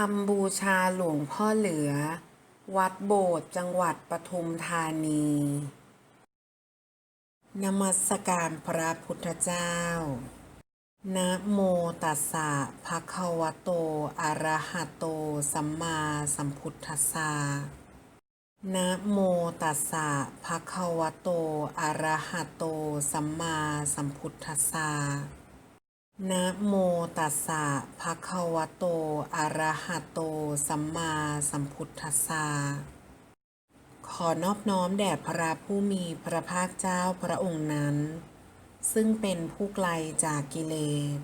ทำบูชาหลวงพ่อเหลือ วัดโบสถ์จังหวัดปทุมธานี นมัสการพระพุทธเจ้า นะโมตัสสะภะคะวะโต อะระหะโต สัมมาสัมพุทธัสสะนะโมตัสสะภะคะวะโต อะระหะโต สัมมาสัมพุทธัสสะ นะโมตัสสะภะคะวะโต อะระหะโต สัมมาสัมพุทธัสสะ ขอนอบน้อมแด่พระผู้มีพระภาคเจ้าพระองค์นั้น ซึ่งเป็นผู้ไกลจากกิเลส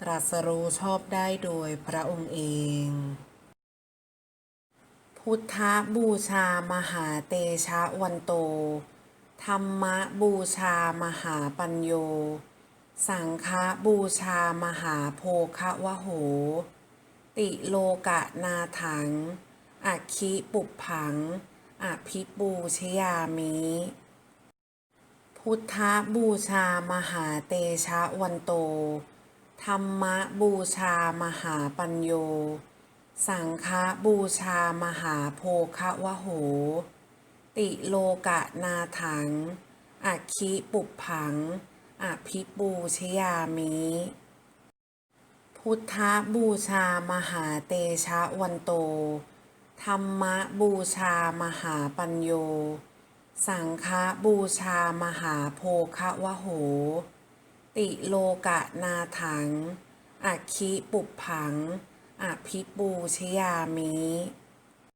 ตรัสรู้ชอบได้โดยพระองค์เอง พุทธบูชามหาเตชะวันโต ธรรมบูชามหาปัญโย สังฆบูชามหาโภคะวะโห ติโลกะนาถังอัคคิปุปผังอภิปูชยามิ พุทธบูชามหาเตชะวันโต ธรรมบูชามหาปัญโย สังฆบูชามหาโภคะวะโห ติโลกะนาถังอัคคิปุปผัง อภิปูชยามิ พุทธบูชามหาเตชะวันโต ธรรมบูชามหาปัญโย สังฆบูชามหาโภคะวะโห ติโลกะนาถังอคิปุปผังอภิปูชยามิ